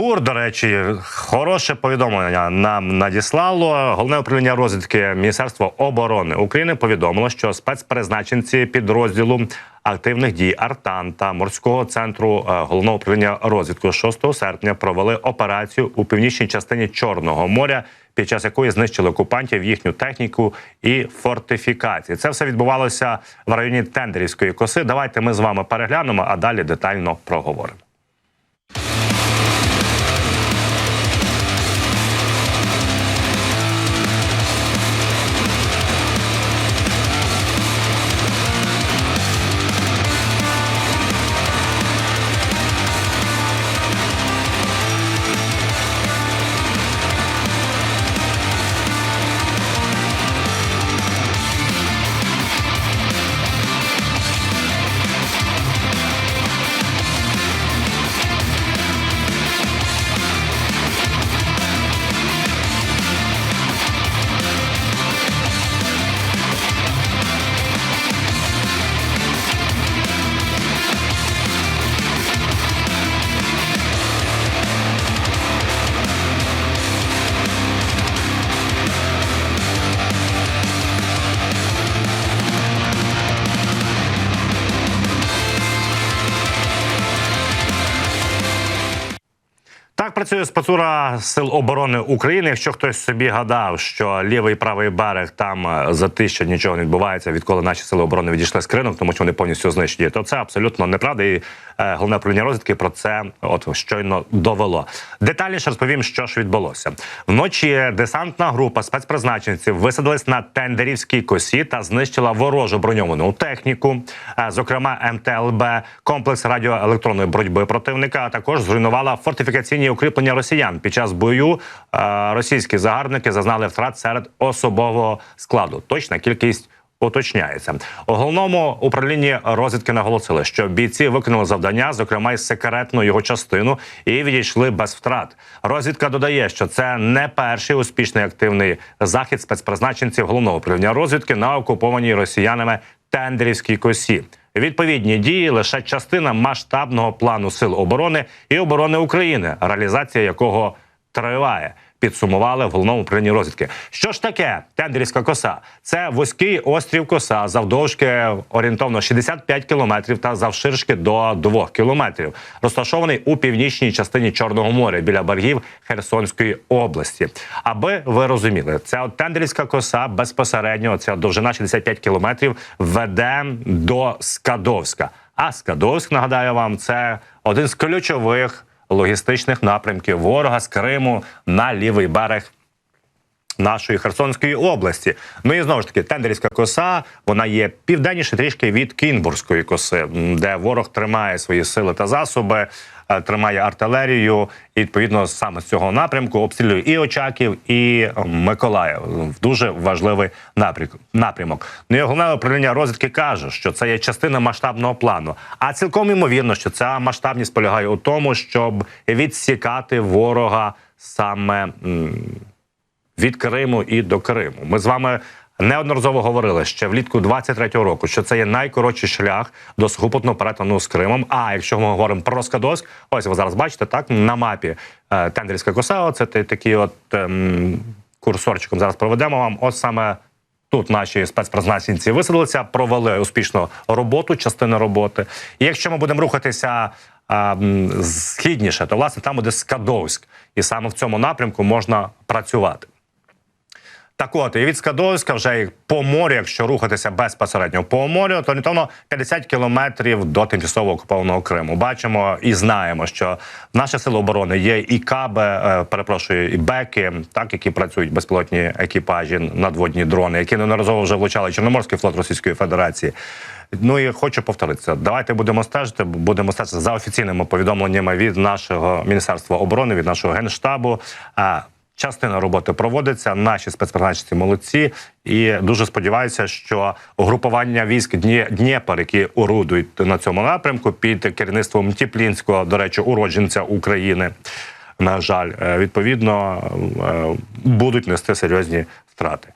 ГУР, до речі, хороше повідомлення нам надіслало. Головне управління розвідки Міністерства оборони України повідомило, що спецпризначенці підрозділу активних дій Артан та морського центру е, головного управління розвідки 6 серпня провели операцію у північній частині Чорного моря. Під час якої знищили окупантів їхню техніку і фортифікації, це все відбувалося в районі Тендерівської коси. Давайте ми з вами переглянемо, а далі детально проговоримо. Так працює спецура сил оборони України. Якщо хтось собі гадав, що лівий і правий берег там е, за тисячу нічого не відбувається, відколи наші сили оборони відійшли з кринок, тому що вони повністю знищені, то це абсолютно неправда. І е, головне управління розвідки про це от щойно довело. Детальніше розповім, що ж відбулося вночі. Десантна група спецпризначенців висадилась на тендерівській косі та знищила ворожу броньовану техніку, е, зокрема МТЛБ, комплекс радіоелектронної боротьби противника. А також зруйнувала фортифікаційні укріплення росіян. Під час бою е, російські загарбники зазнали втрат серед особового складу. Точна кількість. Уточняється у головному управлінні розвідки наголосили, що бійці виконали завдання, зокрема й секретну його частину, і відійшли без втрат. Розвідка додає, що це не перший успішний активний захід спецпризначенців головного управління розвідки на окупованій росіянами Тендерівській косі. Відповідні дії лише частина масштабного плану сил оборони і оборони України, реалізація якого триває. Підсумували в головному управлінні розвідки. Що ж таке Тендерівська коса? Це вузький острів коса завдовжки орієнтовно 65 кілометрів та завширшки до 2 кілометрів. Розташований у північній частині Чорного моря біля берегів Херсонської області. Аби ви розуміли, ця от Тендерівська коса безпосередньо ця довжина 65 кілометрів веде до Скадовська. А Скадовськ, нагадаю вам, це один з ключових логістичних напрямків ворога з Криму на лівий берег. Нашої Херсонської області, ну і знову ж таки тендерівська коса. Вона є південніше трішки від Кінбурзької коси, де ворог тримає свої сили та засоби, е, тримає артилерію. І відповідно саме з цього напрямку обстрілює і Очаків, і Миколаїв. Дуже важливий напрямок. Ну і головне управління розвідки каже, що це є частина масштабного плану. А цілком імовірно, що ця масштабність полягає у тому, щоб відсікати ворога саме. Від Криму і до Криму. Ми з вами неодноразово говорили ще влітку 23-го року, що це є найкоротший шлях до сухопутного перетину з Кримом. А якщо ми говоримо про Скадовськ, ось ви зараз бачите так на мапі е, Тендерівська коса. Та- такі от ем, курсорчиком зараз проведемо вам. Ось саме. Тут наші спецпризначенці висадилися, провели успішно роботу, частину роботи. І якщо ми будемо рухатися а, східніше, то власне там буде Скадовськ, і саме в цьому напрямку можна працювати. Так от, і від Скадовська вже по морю, якщо рухатися безпосередньо по морю, то орієнтовно 50 кілометрів до тимчасово окупованого Криму. Бачимо і знаємо, що наші сили оборони є і каби, е, перепрошую, і беки, так які працюють безпілотні екіпажі, надводні дрони, які неодноразово вже влучали Чорноморський флот Російської Федерації. Ну і хочу повторитися. Давайте будемо стежити. Будемо стежити за офіційними повідомленнями від нашого міністерства оборони, від нашого генштабу. Частина роботи проводиться. Наші спецпризначці молодці, і дуже сподіваюся, що угрупування військ Дні Дніпр, які орудують на цьому напрямку під керівництвом Тіплінського, до речі, уродженця України. На жаль, е, відповідно е, будуть нести серйозні втрати.